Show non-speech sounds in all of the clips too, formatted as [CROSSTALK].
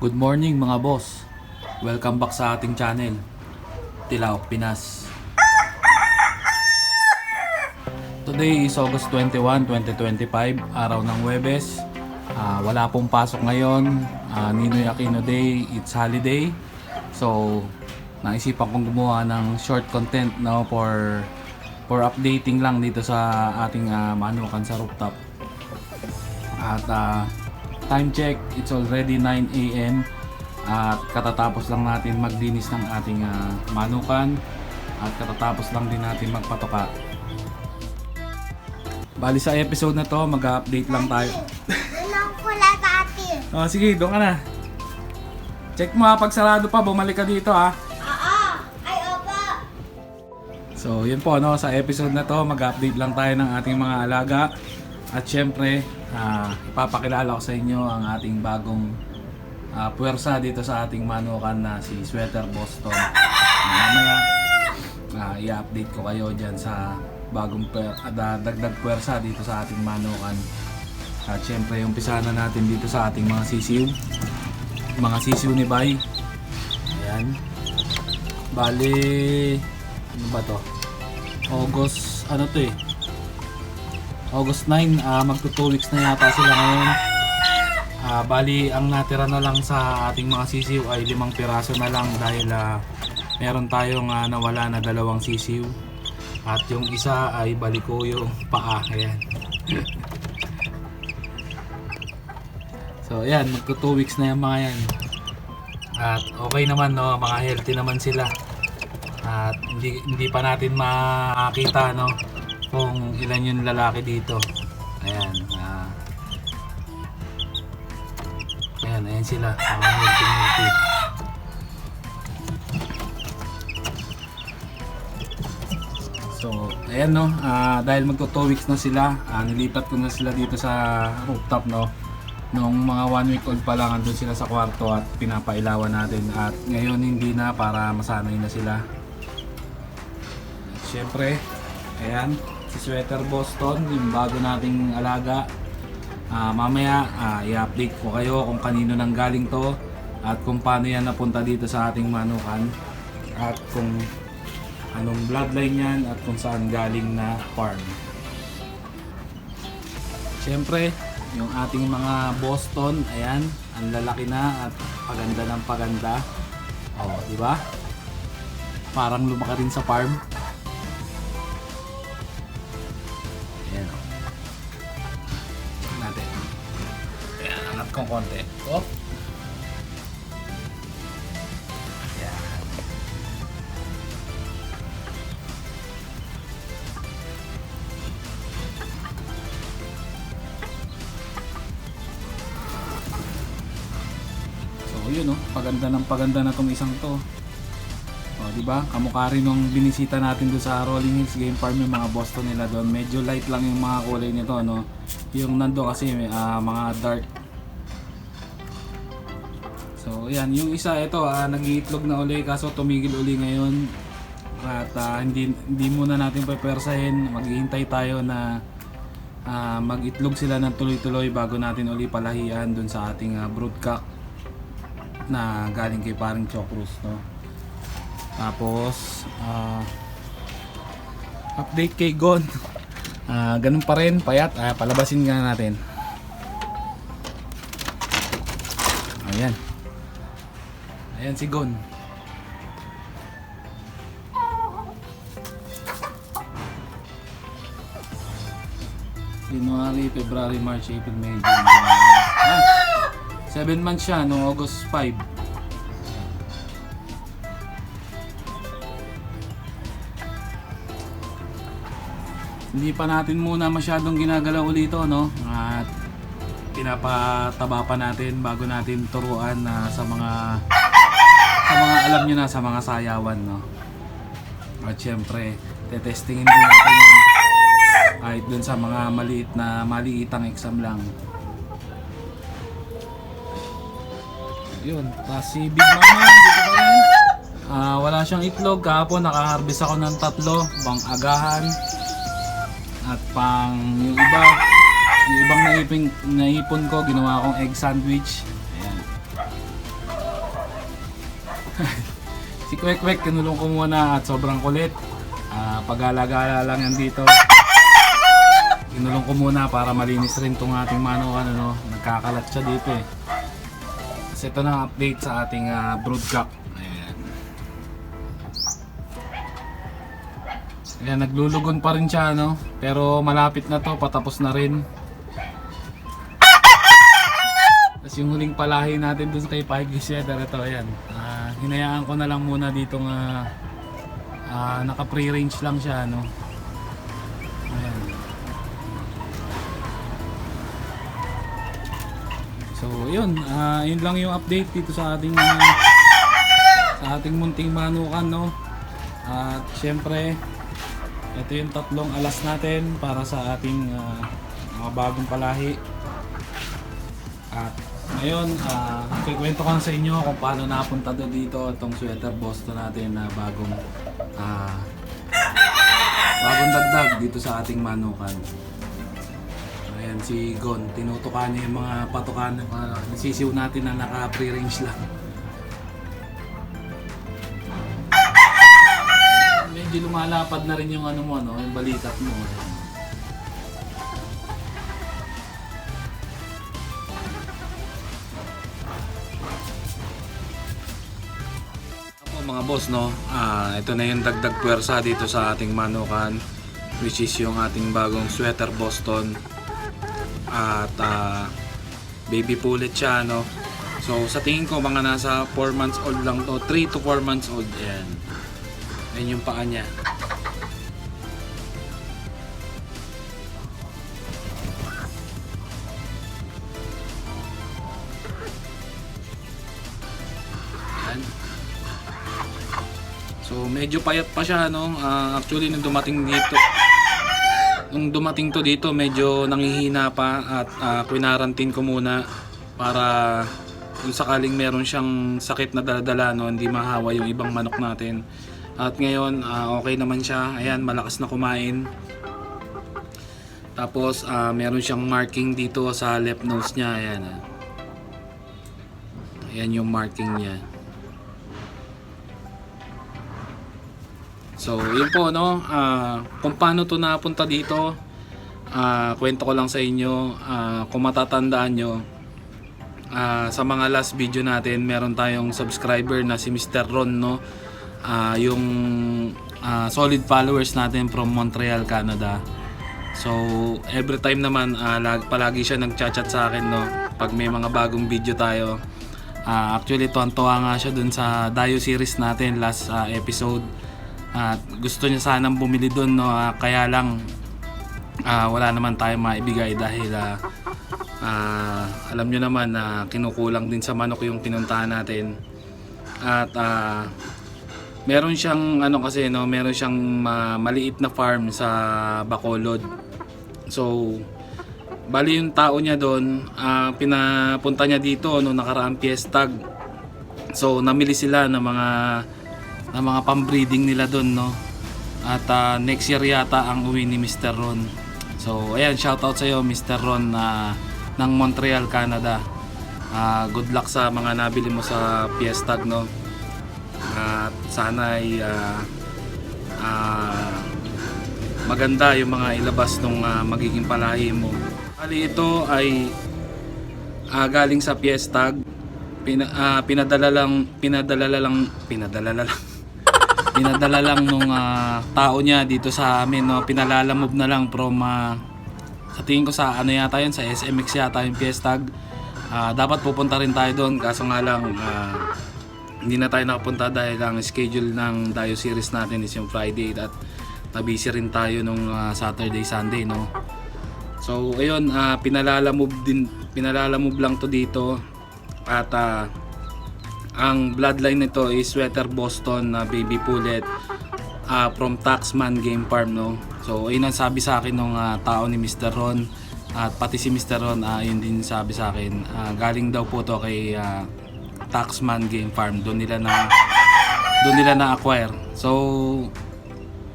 Good morning mga boss. Welcome back sa ating channel. Tilaok Pinas. Today is August 21, 2025, araw ng Webes. Ah, wala pong pasok ngayon. Ah, Ninoy Aquino Day, it's holiday. So, naisipan kong gumawa ng short content no, for for updating lang dito sa ating ah, manukan sa rooftop. At ah, time check, it's already 9 a.m. At katatapos lang natin maglinis ng ating ah, manukan at katatapos lang din natin magpatoka. Bali sa episode na to, mag-update lang tayo. Anong kulay dati? Oh, sige, doon ka na. Check mo ha, pag sarado pa, bumalik ka dito ha. Oo! Ay, opo! So, yun po, no, sa episode na to, mag-update lang tayo ng ating mga alaga. At syempre, ah, ipapakilala ko sa inyo ang ating bagong ah, puwersa dito sa ating manukan na si Sweater Boston. Ah, Mamaya, ah, i-update ko kayo dyan sa bagong da- dagdag puwersa dito sa ating manukan. At syempre, umpisa na natin dito sa ating mga sisiw. Mga sisiw ni Bay. Ayan. Bali, ano ba to? August, ano to eh? August 9, ah magto 2 weeks na yata sila ngayon. Ah, bali, ang natira na lang sa ating mga sisiw ay limang piraso na lang dahil ah, meron tayong ah, nawala na dalawang sisiw. At yung isa ay baliko yung paa. Ayan. [LAUGHS] so, ayan, magto 2 weeks na yung mga yan. At okay naman, no? Mga healthy naman sila. At hindi, hindi pa natin makakita no kung ilan yung lalaki dito. Ayan. ah ayan, ayan sila. Mga healthy. So, ayan no, ah, dahil magto 2 weeks na sila, ah, nilipat ko na sila dito sa rooftop no. Nung mga 1 week old pa lang andun sila sa kwarto at pinapailawan natin at ngayon hindi na para masanay na sila. Siyempre, ayan, si Sweater Boston, yung bago nating alaga. Ah, mamaya, ah, i-update ko kayo kung kanino nang galing to at kung paano yan napunta dito sa ating manukan at kung anong bloodline yan at kung saan galing na farm. Siyempre, yung ating mga Boston, ayan, ang lalaki na at paganda ng paganda. Oh, di ba? Parang lumaki rin sa farm. Kong konti. Oh. Ayan. So yun oh, paganda ng paganda na tong isang to. O, di ba? Kamukha rin nung binisita natin doon sa Rolling Hills Game Farm yung mga Boston nila doon. Medyo light lang yung mga kulay nito, no? Yung nando kasi may ah, mga dark. So, yan. Yung isa, ito, ah, nag-iitlog na uli kaso tumigil uli ngayon. At ah, hindi, hindi muna natin pepersahin. Maghihintay tayo na ah, mag-itlog sila ng tuloy-tuloy bago natin uli palahian doon sa ating ah, broodcock na galing kay paring Chokrus, no? Tapos, ah, update kay Gon. [LAUGHS] Ah, ganun pa rin, payat. Ah, palabasin nga natin. Ayan. Ayan si Gon. January, February, March, April, May, June, July. Ah, 7 months siya, no August 5. Hindi pa natin muna masyadong ginagalaw ulit ito, no? At pinapataba pa natin bago natin turuan na sa mga sa mga alam nyo na sa mga sayawan, no? At syempre, tetestingin din natin yan kahit dun sa mga maliit na maliitang exam lang. Yun, tapos si Big Mama, dito pa. Ah, wala siyang itlog. Kahapon nakaharvest ako ng tatlo, bang agahan. At pang yung iba, yung ibang naipin, naipon ko, ginawa akong egg sandwich. [LAUGHS] si Kwek Kwek, kinulong ko muna at sobrang kulit. Ah, pag-alagala lang yan dito. Kinulong ko muna para malinis rin tong ating manukan. Ano, nagkakalat siya dito eh. Kasi ito na update sa ating uh, broodcock. Ayan. Ayan, naglulugon pa rin siya, no? Pero malapit na to, patapos na rin. Tapos yung huling palahi natin dun kay Pike Gishetter, ito, ayan. Ah, hinayaan ko na lang muna dito nga ah, naka pre-range lang siya, no? Ayan. So, yun. ah yun lang yung update dito sa ating ah, sa ating munting manukan, no? At syempre, ito yung tatlong alas natin para sa ating ah, mga bagong palahi. At ngayon, uh, kikwento ko sa inyo kung paano napunta doon dito itong sweater Boston natin na bagong ah, bagong dagdag dito sa ating manukan. Ayan si Gon, tinutukan niya yung mga patukan, mga nasisiw natin na naka-pre-range lang. Medyo lumalapad na rin yung ano mo, no? yung balikat mo. Ayan. Mga boss, no? Ah, ito na yung dagdag puwersa dito sa ating manukan which is yung ating bagong sweater Boston at ah, baby pullet siya, no? So sa tingin ko mga nasa 4 months old lang to, 3 to 4 months old yan. Yan yung paa niya. Medyo payat pa siya no. Ah, actually nung dumating dito nung dumating to dito medyo nangihina pa at uh, kwinarantin ko muna para kung sakaling meron siyang sakit na daladala no, hindi mahawa yung ibang manok natin. At ngayon ah, okay naman siya. Ayan, malakas na kumain. Tapos ah, meron siyang marking dito sa left nose niya. Ayan. ah. Ayan yung marking niya. So, yun po, no? Ah, kung paano to napunta dito, ah, kwento ko lang sa inyo. Ah, kung matatandaan nyo, ah, sa mga last video natin, meron tayong subscriber na si Mr. Ron, no? Ah, yung ah, solid followers natin from Montreal, Canada. So, every time naman, lag, palagi siya nagchat-chat sa akin, no? Pag may mga bagong video tayo. Ah, actually, tuwan-tuwa nga siya dun sa Dio series natin, last ah, episode. At gusto niya sanang bumili doon no ah, kaya lang ah, wala naman tayong maibigay dahil ah, ah, alam niyo naman na kinukulang din sa manok yung pinuntahan natin. At ah, meron siyang ano kasi no, meron siyang ah, maliit na farm sa Bacolod. So bali yung tao niya doon, ah, pinapunta niya dito no nakaraang fiestag. So namili sila ng mga ng mga pambreeding nila doon no. At ah, next year yata ang uwi ni Mr. Ron. So ayan, shoutout sa iyo Mr. Ron na ng Montreal, Canada. Ah, good luck sa mga nabili mo sa Fiestag no. At sana ay ah, ah, maganda yung mga ilabas nung ah, magiging palahi mo. Bali ito ay ah, galing sa Fiestag. Pina, ah, pinadala lang pinadala lang pinadala lang pinadala lang nung ah, tao niya dito sa amin no? Pinalalamove na lang from ah, sa tingin ko sa ano yata yun sa SMX yata yung Fiestag Ah, dapat pupunta rin tayo doon. Kaso nga lang ah, hindi na tayo nakapunta dahil ang schedule ng Dio series natin is yung Friday at nabisi rin tayo nung ah, Saturday Sunday no? So ayun ah, pinalalamove din pinalalamove lang to dito. At ah, ang bloodline nito is Sweater Boston na baby pullet ah, from Taxman Game Farm no. So ayun ang sabi sa akin ng tao ni Mr. Ron at pati si Mr. Ron ah, yun din sabi sa akin ah, galing daw po to kay ah, Taxman Game Farm doon nila na doon nila na acquire. So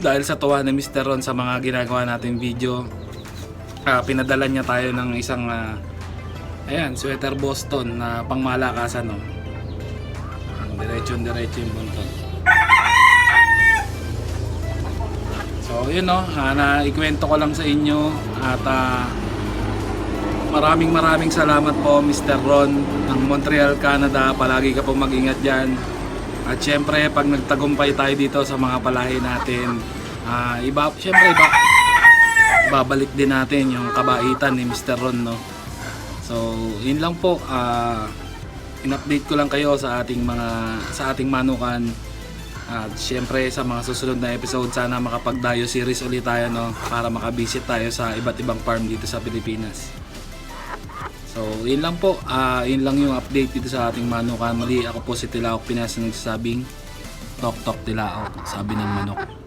dahil sa tuwa ni Mr. Ron sa mga ginagawa nating video ah, pinadala niya tayo ng isang ah, ayan, sweater Boston na pangmalakasan no. Diretso-diretso yung buntot. So, yun no, ah, na ikwento ko lang sa inyo at ah, maraming maraming salamat po Mr. Ron ng Montreal, Canada. Palagi ka po mag-ingat dyan. At syempre, pag nagtagumpay tayo dito sa mga palahi natin, ah, iba, syempre, iba, babalik din natin yung kabaitan ni Mr. Ron, no? So, yun lang po. ah in-update ko lang kayo sa ating mga sa ating manukan. At syempre sa mga susunod na episode sana makapag-dayo series ulit tayo no para makabisit tayo sa iba't ibang farm dito sa Pilipinas. So, yun lang po. Ah, yun lang yung update dito sa ating manukan. Mali ako po si Tilaok Pinas na nagsasabing Tok Tok Tilaok, sabi ng manok.